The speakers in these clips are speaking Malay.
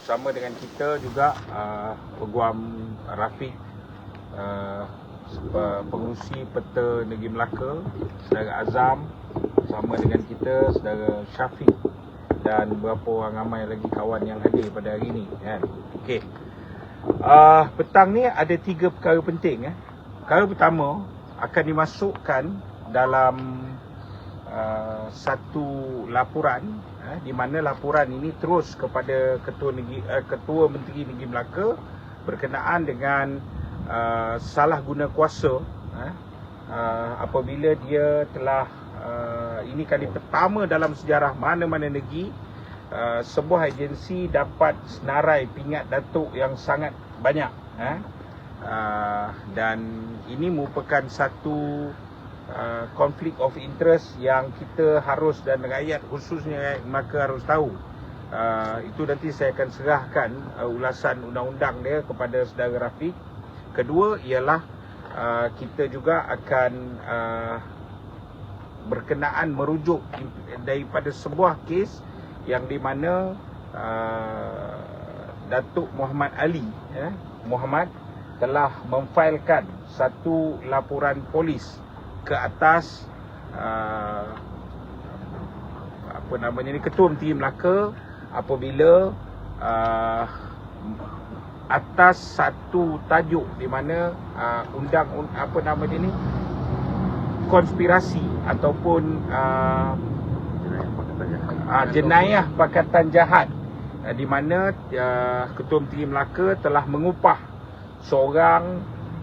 bersama dengan kita juga uh, Peguam Rafiq uh, pengurusi peta Negeri Melaka Saudara Azam bersama dengan kita Saudara Syafiq dan beberapa orang ramai lagi kawan yang hadir pada hari ini kan. Okey. Uh, petang ni ada tiga perkara penting eh. Perkara pertama akan dimasukkan dalam uh, satu laporan eh, di mana laporan ini terus kepada ketua negeri uh, ketua menteri negeri Melaka berkenaan dengan uh, salah guna kuasa eh, uh, apabila dia telah uh, ini kali pertama dalam sejarah mana-mana negeri uh, sebuah agensi dapat senarai pingat datuk yang sangat banyak eh. uh, dan ini merupakan satu uh, conflict of interest yang kita harus dan rakyat khususnya Melaka harus tahu. Uh, itu nanti saya akan serahkan uh, ulasan undang-undang dia kepada saudara Rafiq. Kedua ialah uh, kita juga akan uh, berkenaan merujuk daripada sebuah kes yang di mana uh, Datuk Muhammad Ali eh, Muhammad telah memfailkan satu laporan polis ke atas uh, apa namanya ni Ketua Menteri Melaka apabila uh, atas satu tajuk di mana uh, undang un, apa nama dia ni konspirasi ataupun uh, uh, jenayah pakatan jahat uh, di mana uh, Ketua Menteri Melaka telah mengupah seorang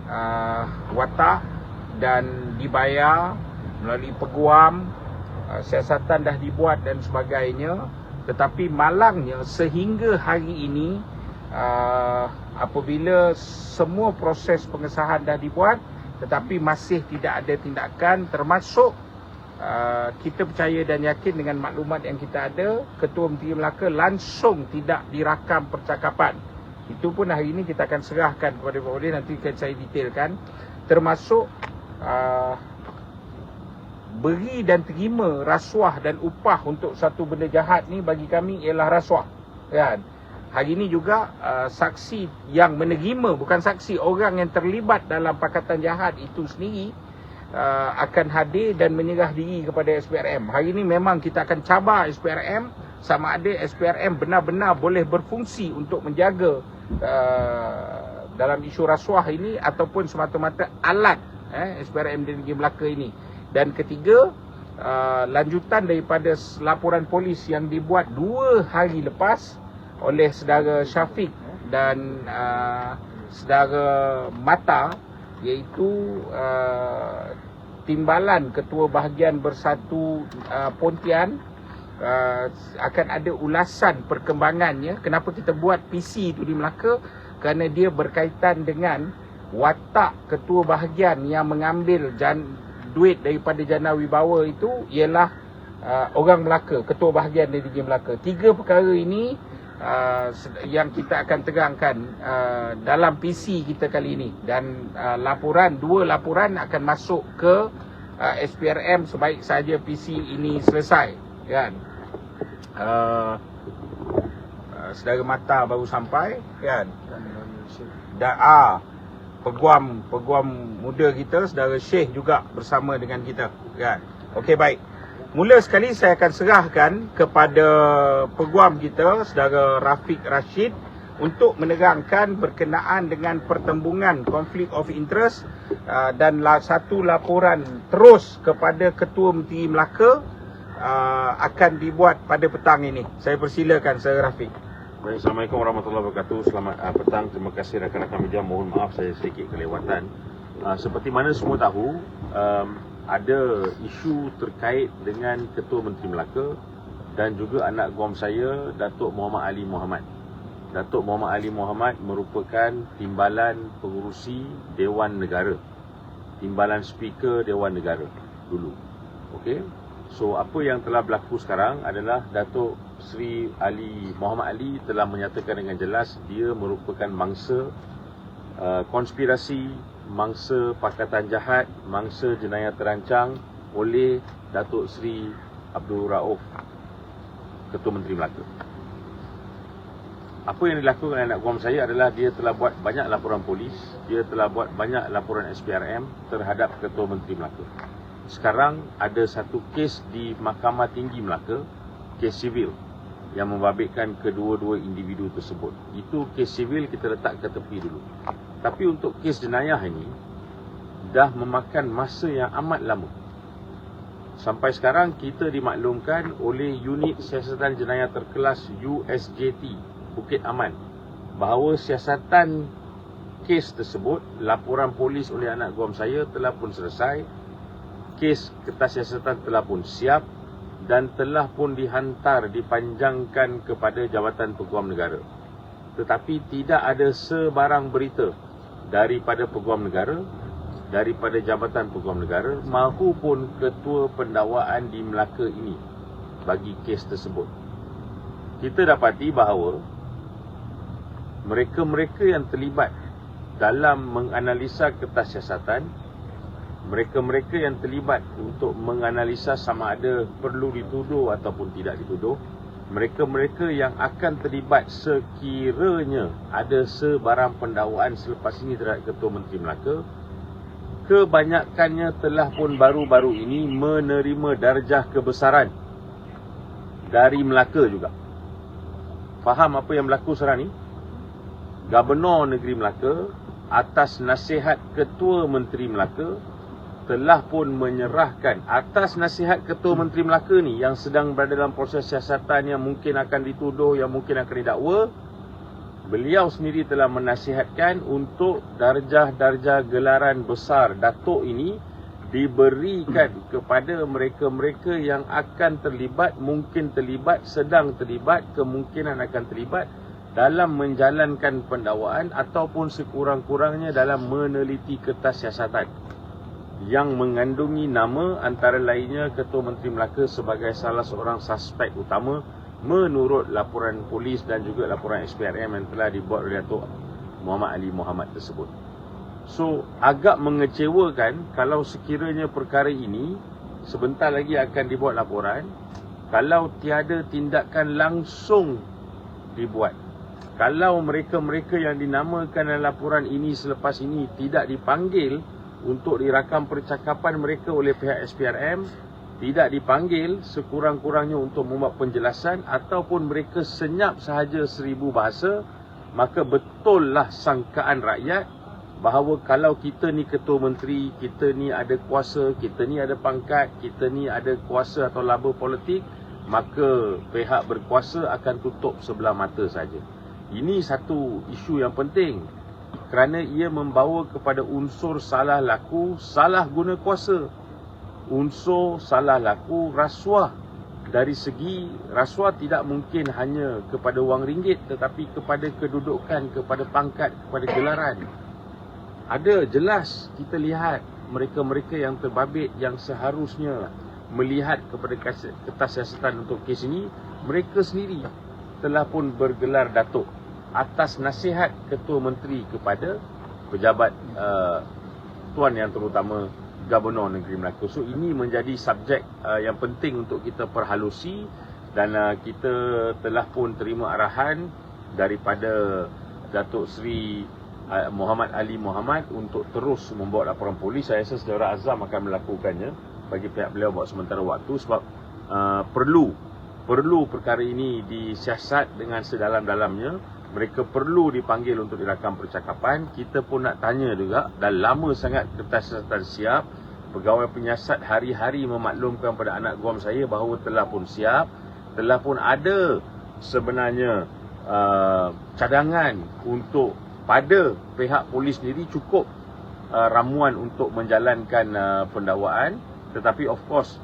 uh, watak dan dibayar melalui peguam uh, siasatan dah dibuat dan sebagainya. Tetapi malangnya sehingga hari ini uh, apabila semua proses pengesahan dah dibuat tetapi masih tidak ada tindakan termasuk uh, kita percaya dan yakin dengan maklumat yang kita ada Ketua Menteri Melaka langsung tidak dirakam percakapan. Itu pun hari ini kita akan serahkan kepada Pak nanti saya detailkan. Termasuk uh, beri dan terima rasuah dan upah untuk satu benda jahat ni bagi kami ialah rasuah kan hari ini juga uh, saksi yang menerima bukan saksi orang yang terlibat dalam pakatan jahat itu sendiri uh, akan hadir dan menyerah diri kepada SPRM. Hari ini memang kita akan cabar SPRM sama ada SPRM benar-benar boleh berfungsi untuk menjaga uh, dalam isu rasuah ini ataupun semata-mata alat eh, SPRM di Negeri Melaka ini. Dan ketiga, uh, lanjutan daripada laporan polis yang dibuat dua hari lepas oleh saudara Syafiq dan uh, saudara Mata iaitu uh, timbalan ketua bahagian bersatu uh, Pontian uh, akan ada ulasan perkembangannya kenapa kita buat PC itu di Melaka kerana dia berkaitan dengan watak ketua bahagian yang mengambil jan, duit daripada jana wibawa itu ialah uh, orang Melaka ketua bahagian dari Negeri Melaka. Tiga perkara ini uh, yang kita akan tegangkan uh, dalam PC kita kali ini. Dan uh, laporan dua laporan akan masuk ke uh, SPRM sebaik saja PC ini selesai kan? Uh, uh, saudara mata baru sampai kan? Dan ah peguam peguam muda kita saudara Syekh juga bersama dengan kita kan okey baik Mula sekali saya akan serahkan kepada peguam kita, saudara Rafiq Rashid untuk menerangkan berkenaan dengan pertembungan konflik of interest uh, dan satu laporan terus kepada Ketua Menteri Melaka uh, akan dibuat pada petang ini. Saya persilakan saudara Rafiq. Baik, Assalamualaikum warahmatullahi wabarakatuh. Selamat uh, petang. Terima kasih rakan-rakan media. Mohon maaf saya sedikit kelewatan. Uh, seperti mana semua tahu, um, ada isu terkait dengan Ketua Menteri Melaka dan juga anak guam saya Datuk Muhammad Ali Muhammad. Datuk Muhammad Ali Muhammad merupakan timbalan pengurusi Dewan Negara. Timbalan speaker Dewan Negara dulu. Okey. So apa yang telah berlaku sekarang adalah Datuk Sri Ali Muhammad Ali telah menyatakan dengan jelas dia merupakan mangsa uh, konspirasi mangsa pakatan jahat, mangsa jenayah terancang oleh Datuk Seri Abdul Rauf, Ketua Menteri Melaka. apa yang dilakukan oleh anak guam saya adalah dia telah buat banyak laporan polis, dia telah buat banyak laporan SPRM terhadap Ketua Menteri Melaka. Sekarang ada satu kes di Mahkamah Tinggi Melaka, kes sivil yang membabitkan kedua-dua individu tersebut. Itu kes sivil kita letak ke tepi dulu. Tapi untuk kes jenayah ini dah memakan masa yang amat lama. Sampai sekarang kita dimaklumkan oleh unit siasatan jenayah terkelas USJT Bukit Aman bahawa siasatan kes tersebut laporan polis oleh anak guam saya telah pun selesai kes kertas siasatan telah pun siap dan telah pun dihantar dipanjangkan kepada Jabatan Peguam Negara. Tetapi tidak ada sebarang berita daripada Peguam Negara daripada Jabatan Peguam Negara maupun ketua pendakwaan di Melaka ini bagi kes tersebut. Kita dapati bahawa mereka-mereka yang terlibat dalam menganalisa kertas siasatan mereka-mereka yang terlibat untuk menganalisa sama ada perlu dituduh ataupun tidak dituduh mereka-mereka yang akan terlibat sekiranya ada sebarang pendakwaan selepas ini terhadap Ketua Menteri Melaka kebanyakannya telah pun baru-baru ini menerima darjah kebesaran dari Melaka juga. Faham apa yang berlaku sekarang ni? Gubernur Negeri Melaka atas nasihat Ketua Menteri Melaka telah pun menyerahkan atas nasihat Ketua Menteri Melaka ni yang sedang berada dalam proses siasatan yang mungkin akan dituduh, yang mungkin akan didakwa. Beliau sendiri telah menasihatkan untuk darjah-darjah gelaran besar Datuk ini diberikan kepada mereka-mereka yang akan terlibat, mungkin terlibat, sedang terlibat, kemungkinan akan terlibat dalam menjalankan pendakwaan ataupun sekurang-kurangnya dalam meneliti kertas siasatan yang mengandungi nama antara lainnya Ketua Menteri Melaka sebagai salah seorang suspek utama menurut laporan polis dan juga laporan SPRM yang telah dibuat oleh Datuk Muhammad Ali Muhammad tersebut. So, agak mengecewakan kalau sekiranya perkara ini sebentar lagi akan dibuat laporan kalau tiada tindakan langsung dibuat kalau mereka-mereka yang dinamakan dalam laporan ini selepas ini tidak dipanggil untuk dirakam percakapan mereka oleh pihak SPRM, tidak dipanggil sekurang-kurangnya untuk membuat penjelasan ataupun mereka senyap sahaja seribu bahasa, maka betullah sangkaan rakyat bahawa kalau kita ni ketua menteri, kita ni ada kuasa, kita ni ada pangkat, kita ni ada kuasa atau laba politik, maka pihak berkuasa akan tutup sebelah mata saja. Ini satu isu yang penting kerana ia membawa kepada unsur salah laku, salah guna kuasa. Unsur salah laku rasuah. Dari segi rasuah tidak mungkin hanya kepada wang ringgit tetapi kepada kedudukan, kepada pangkat, kepada gelaran. Ada jelas kita lihat mereka-mereka yang terbabit yang seharusnya melihat kepada kertas siasatan untuk kes ini, mereka sendiri telah pun bergelar datuk atas nasihat ketua menteri kepada pejabat uh, tuan yang terutama gubernur negeri Melaka. So ini menjadi subjek uh, yang penting untuk kita perhalusi dan uh, kita telah pun terima arahan daripada Datuk Seri uh, Muhammad Ali Muhammad untuk terus membawa laporan polis. Saya rasa saudara Azam akan melakukannya bagi pihak beliau buat sementara waktu sebab uh, perlu perlu perkara ini disiasat dengan sedalam-dalamnya mereka perlu dipanggil untuk dirakam percakapan. Kita pun nak tanya juga dah lama sangat kertas siasatan siap. Pegawai penyiasat hari-hari memaklumkan pada anak guam saya bahawa telah pun siap. Telah pun ada sebenarnya uh, cadangan untuk pada pihak polis sendiri cukup uh, ramuan untuk menjalankan uh, pendakwaan. Tetapi of course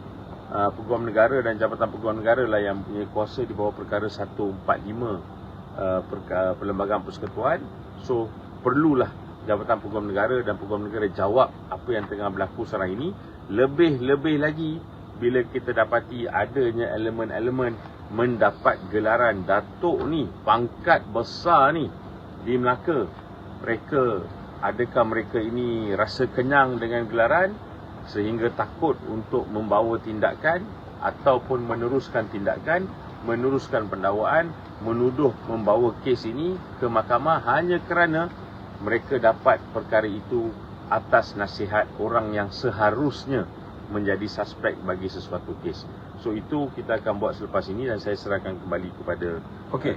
uh, peguam negara dan jabatan peguam negara lah yang punya kuasa di bawah perkara 145 Uh, perlembagaan persekutuan. So perlulah Jabatan Peguam Negara dan Peguam Negara jawab apa yang tengah berlaku sekarang ini. Lebih-lebih lagi bila kita dapati adanya elemen-elemen mendapat gelaran datuk ni pangkat besar ni di Melaka mereka adakah mereka ini rasa kenyang dengan gelaran sehingga takut untuk membawa tindakan ataupun meneruskan tindakan meneruskan pendakwaan, menuduh membawa kes ini ke mahkamah hanya kerana mereka dapat perkara itu atas nasihat orang yang seharusnya menjadi suspek bagi sesuatu kes. So itu kita akan buat selepas ini dan saya serahkan kembali kepada Okey,